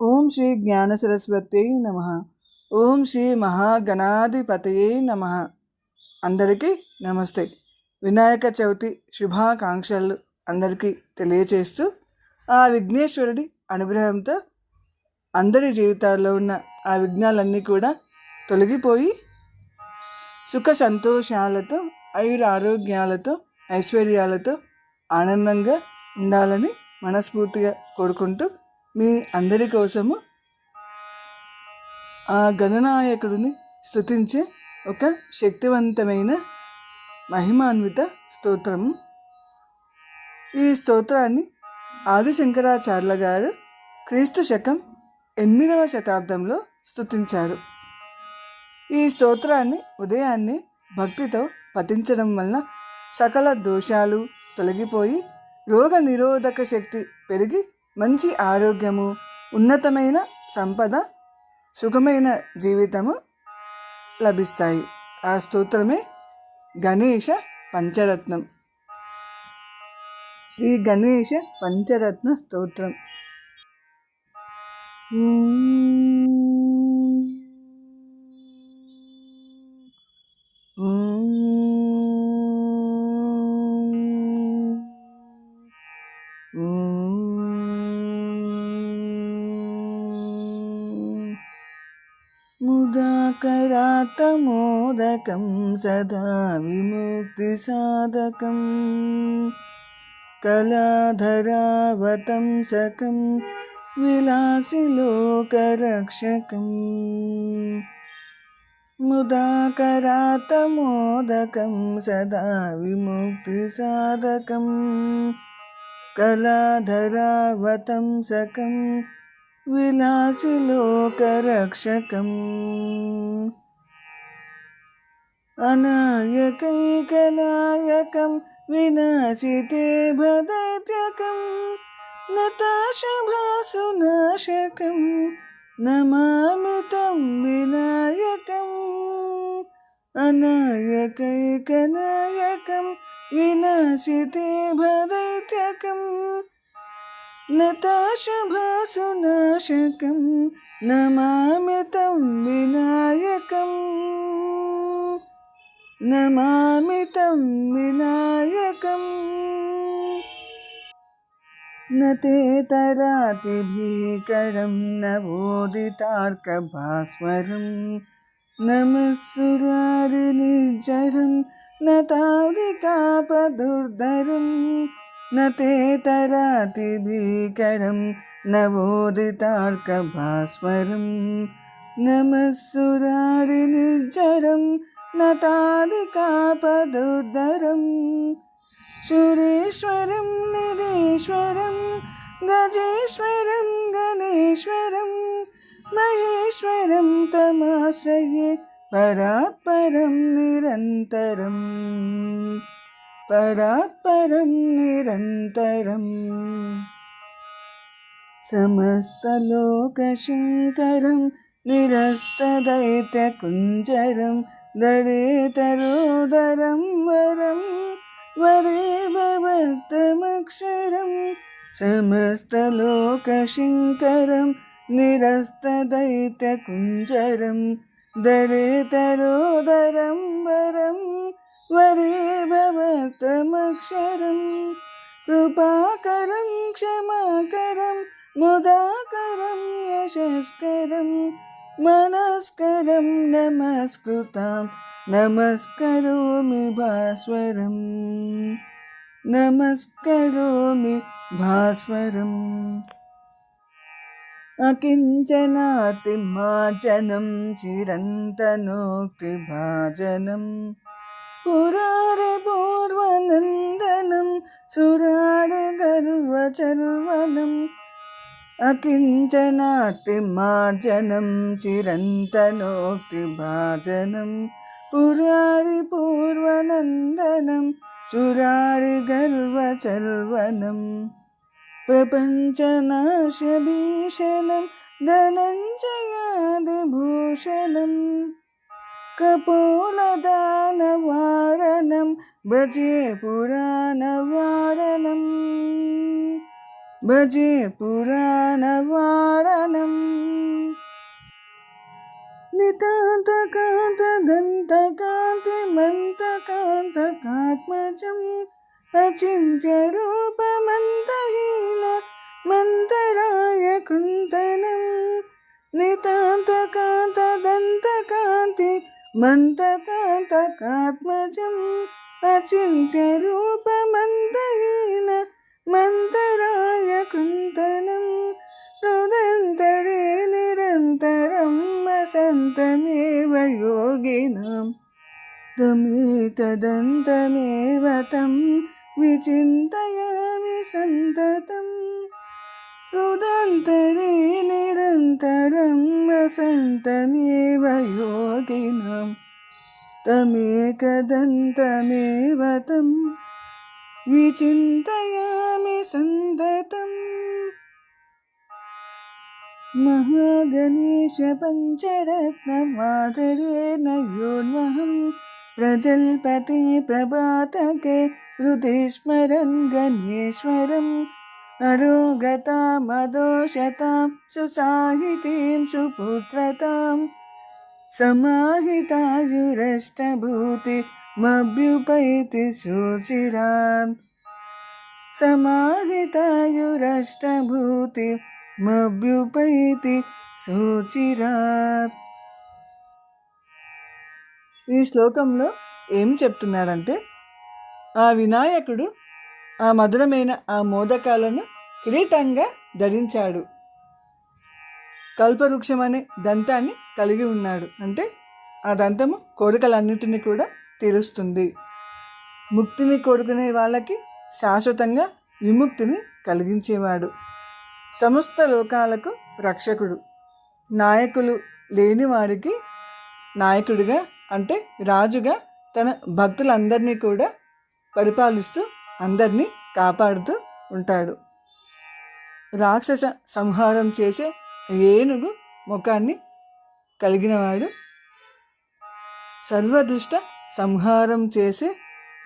ఓం శ్రీ జ్ఞాన సరస్వతి నమ. ఓం శ్రీ మహాగణాధిపతయే నమ. అందరికీ నమస్తే. వినాయక చవితి శుభాకాంక్షలు అందరికీ తెలియచేస్తూ ఆ విఘ్నేశ్వరుడి అనుగ్రహంతో అందరి జీవితాల్లో ఉన్న ఆ విఘ్నాలన్నీ కూడా తొలగిపోయి సుఖ సంతోషాలతో ఆయుర ఆరోగ్యాలతో ఐశ్వర్యాలతో ఆనందంగా ఉండాలని మనస్ఫూర్తిగా కోరుకుంటూ మీ అందరి కోసము ఆ గణనాయకుడిని స్థుతించే ఒక శక్తివంతమైన మహిమాన్విత స్తోత్రము. ఈ స్తోత్రాన్ని ఆదిశంకరాచార్యుల గారు క్రీస్తు శకం ఎనిమిదవ శతాబ్దంలో స్థుతించారు ఈ స్తోత్రాన్ని ఉదయాన్నే భక్తితో పఠించడం వలన సకల దోషాలు తొలగిపోయి రోగ నిరోధక శక్తి పెరిగి మంచి ఆరోగ్యము ఉన్నతమైన సంపద సుఖమైన జీవితము లభిస్తాయి. ఆ స్తోత్రమే గణేష పంచరత్నం. శ్రీ గణేష పంచరత్న స్తోత్రం. करातमोदकं सदा विमुक्तिसाधकं कलाधरावतं सकं विलासिलोकरक्षकम्। मुदा करातमोदकं सदा विमुक्तिसाधकं कलाधरावतं सकम् विलासिलोकरक्षकम् अनायकैकनायकं विनाशिते भदैत्यकं नताशभासुनाशकं नमामि तं विनायकम्। अनायकैकनायकं विनाशिते भदैत्यकम्। नताशुभासुनाशकं नमामि तं विनायकम् नमामि तं विनायकम् न ते तरातिभीकरं न बोधितार्कभास्वरं नमः सुरारिनिर्जरं न तावलिकापदुर्धरम् न ते तरातिभीकरं नवोदितार्कभास्वरं नमः सुरारिनिर्जरं न तादिकापदुद्धरं सुरेश्वरं निधीश्वरं गजेश्वरं गणेश्वरं महेश्वरं तमाश्रये परात्परं निरन्तरम् പരാത്പരം നിരന്തരം. സമസ്തലോകശങ്കരം നിരസ്തദൈത്യകുഞ്ചരം ദളിതരോദരം വരം വരേ സമസ്തലോകശങ്കരം നിരസ്തദൈത്യകുഞ്ചരം ദളിതരോദരം വരം वरे भवतमक्षरं कृपाकरं क्षमाकरं मुदाकरं यशस्करं मनस्करं नमस्कृतां नमस्करोमि भास्वरं नमस्करोमि भास्वरम् अकिञ्चनातिमाचनं चिरन्तनोक्तिभाजनम् പുരാരപൂർവനന്ദനം സുരാരഗർവചർവനം അകിഞ്ചനാട്ടിമാർജനം ചിരന്തനോക്തിഭാജനം പുരാരിപൂർവനന്ദനം ചുരാരിഗർവചൽവനം പ്രപഞ്ചനാശഭീഷണം ധനഞ്ജയാദിഭൂഷണം. കപോലദാനവാരണം ഭജേ പുരാണവാരണം ഭജേ പുരാണവാരണം नितान्तकान्तदन्तकान्तिमन्तकान्तकात्मजम् अचिन्त्यरूपमन्तहीन मन्तराय कुन्तनम् नितान्तकान्त മന്ദപാതകാത്മജം അചിന്യരൂപമന്ദഹീന മന്ദരായ കുന്തനം രുദന്തരേ നിരന്തരം വസന്തമേവ യോഗിനം. തമേതദന്തമേവ തം വിചിന്തയാമി സന്തതം. रुदन्तरे निरन्तरं वसन्तमेव योगिनां तमेकदन्तमेव तं विचिन्तयामि सन्ततम् महागणेशपञ्चरत्नमादरेण योन्वहं प्रजल्पते प्रभातके हृदि गणेश्वरम्। अरोगतामदोषतां सुसाहितीं सुपुत्रतां समाहितायुरष्टभूतिमभ्युपैति शुचिरान् समाहितायुरष्टभूति మభ్యుపైతి సూచిరాత్ ఈ శ్లోకంలో ఏం చెప్తున్నారంటే ఆ వినాయకుడు ఆ మధురమైన ఆ మోదకాలను కిరీటంగా ధరించాడు. కల్పవృక్షం అనే దంతాన్ని కలిగి ఉన్నాడు. అంటే ఆ దంతము కోరికలన్నిటినీ కూడా తీరుస్తుంది. ముక్తిని కోరుకునే వాళ్ళకి శాశ్వతంగా విముక్తిని కలిగించేవాడు. సమస్త లోకాలకు రక్షకుడు. నాయకులు లేని వారికి నాయకుడిగా అంటే రాజుగా తన భక్తులందరినీ కూడా పరిపాలిస్తూ అందరినీ కాపాడుతూ ఉంటాడు. రాక్షస సంహారం చేసే ఏనుగు ముఖాన్ని కలిగినవాడు. సర్వదుష్ట సంహారం చేసే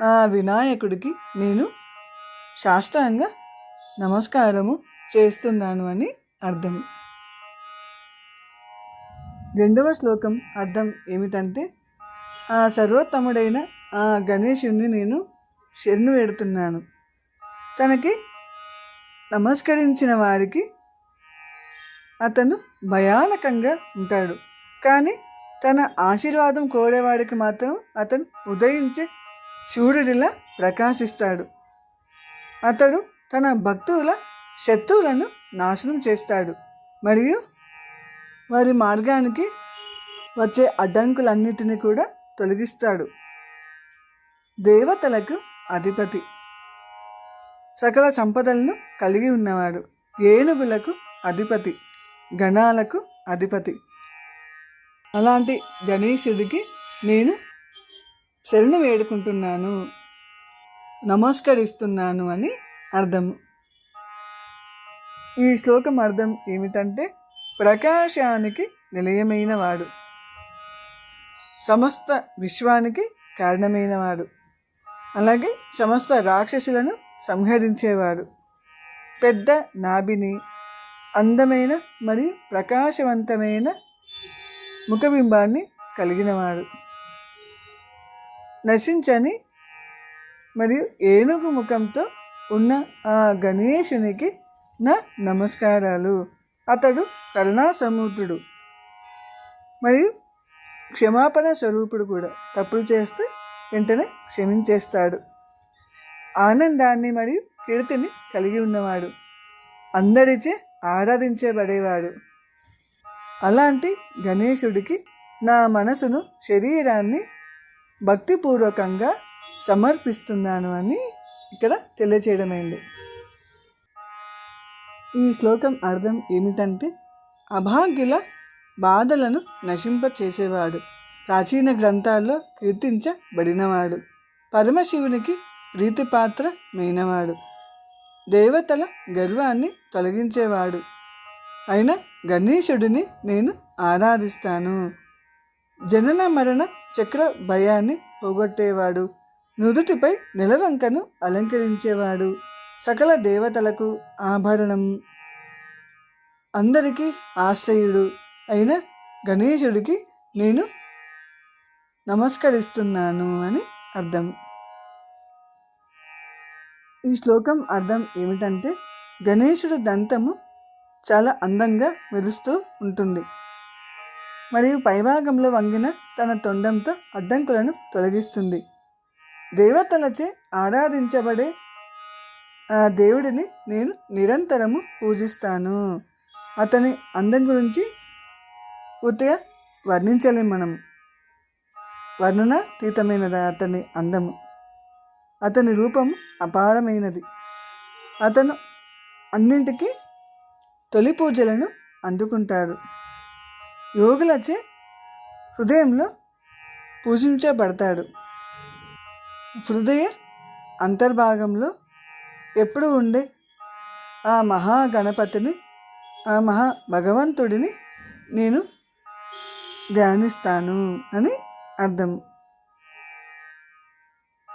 ఆ వినాయకుడికి నేను శాస్త్రంగా నమస్కారము చేస్తున్నాను అని అర్థం. రెండవ శ్లోకం అర్థం ఏమిటంటే ఆ సర్వోత్తముడైన ఆ గణేశుణ్ణి నేను శరణు వేడుతున్నాను తనకి నమస్కరించిన వారికి అతను భయానకంగా ఉంటాడు. కానీ తన ఆశీర్వాదం కోరేవాడికి మాత్రం అతను ఉదయించే సూర్యుడిలా ప్రకాశిస్తాడు. అతడు తన భక్తుల శత్రువులను నాశనం చేస్తాడు. మరియు వారి మార్గానికి వచ్చే అడ్డంకులన్నిటిని కూడా తొలగిస్తాడు. దేవతలకు అధిపతి. సకల సంపదలను కలిగి ఉన్నవాడు ఏనుగులకు అధిపతి గణాలకు అధిపతి. అలాంటి గణేశుడికి నేను శరణు వేడుకుంటున్నాను నమస్కరిస్తున్నాను అని అర్థము ఈ శ్లోకం అర్థం ఏమిటంటే ప్రకాశానికి నిలయమైన వాడు సమస్త విశ్వానికి కారణమైనవాడు. అలాగే సమస్త రాక్షసులను సంహరించేవారు పెద్ద నాభిని అందమైన మరియు ప్రకాశవంతమైన ముఖబింబాన్ని కలిగినవాడు. నశించని మరియు ఏనుగు ముఖంతో ఉన్న ఆ గణేశునికి నా నమస్కారాలు. అతడు కరుణాసముద్రుడు మరియు క్షమాపణ స్వరూపుడు కూడా. తప్పులు చేస్తే వెంటనే క్షమించేస్తాడు. ఆనందాన్ని మరియు కీర్తిని కలిగి ఉన్నవాడు. అందరిచే ఆరాధించబడేవాడు. అలాంటి గణేశుడికి నా మనసును శరీరాన్ని భక్తిపూర్వకంగా సమర్పిస్తున్నాను అని ఇక్కడ తెలియచేయడమైంది. ఈ శ్లోకం అర్థం ఏమిటంటే అభాగ్యుల బాధలను నశింప చేసేవాడు ప్రాచీన గ్రంథాల్లో కీర్తించబడినవాడు. పరమశివునికి ప్రీతిపాత్ర మైనవాడు దేవతల గర్వాన్ని తొలగించేవాడు. అయిన గణేశుడిని నేను ఆరాధిస్తాను. జనన మరణ చక్ర భయాన్ని పోగొట్టేవాడు. నుదుటిపై నిలవంకను అలంకరించేవాడు. సకల దేవతలకు ఆభరణం. అందరికీ ఆశ్రయుడు. అయిన గణేశుడికి నేను నమస్కరిస్తున్నాను అని అర్థం. ఈ శ్లోకం అర్థం ఏమిటంటే గణేశుడు దంతము చాలా అందంగా మెరుస్తూ ఉంటుంది. మరియు పైభాగంలో వంగిన తన తొండంతో అడ్డంకులను తొలగిస్తుంది. దేవతలచే ఆరాధించబడే ఆ దేవుడిని నేను నిరంతరము పూజిస్తాను. అతని అందం గురించి పూర్తిగా వర్ణించలేం మనం. వర్ణనాతీతమైనది అతని అందము. అతని రూపం అపారమైనది. అతను అన్నింటికీ తొలి పూజలను అందుకుంటారు యోగులచే హృదయంలో పూజించబడతాడు. హృదయ అంతర్భాగంలో ఎప్పుడు ఉండే ఆ మహాగణపతిని ఆ మహా భగవంతుడిని నేను ధ్యానిస్తాను అని అర్థం.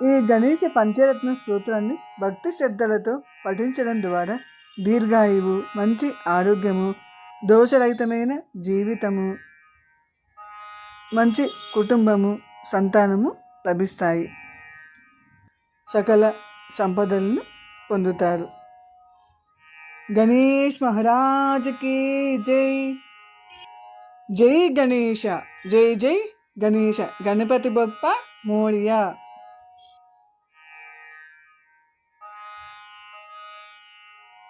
ఈ గణేష పంచరత్న స్తోత్రాన్ని భక్తి శ్రద్ధలతో పఠించడం ద్వారా దీర్ఘాయువు మంచి ఆరోగ్యము దోషరహితమైన జీవితము మంచి కుటుంబము సంతానము లభిస్తాయి. సకల సంపదలను పొందుతారు. గణేష్ మహారాజ్కి జై. జై గణేష. జై జై గణేష గణపతి బొప్ప మోరియా.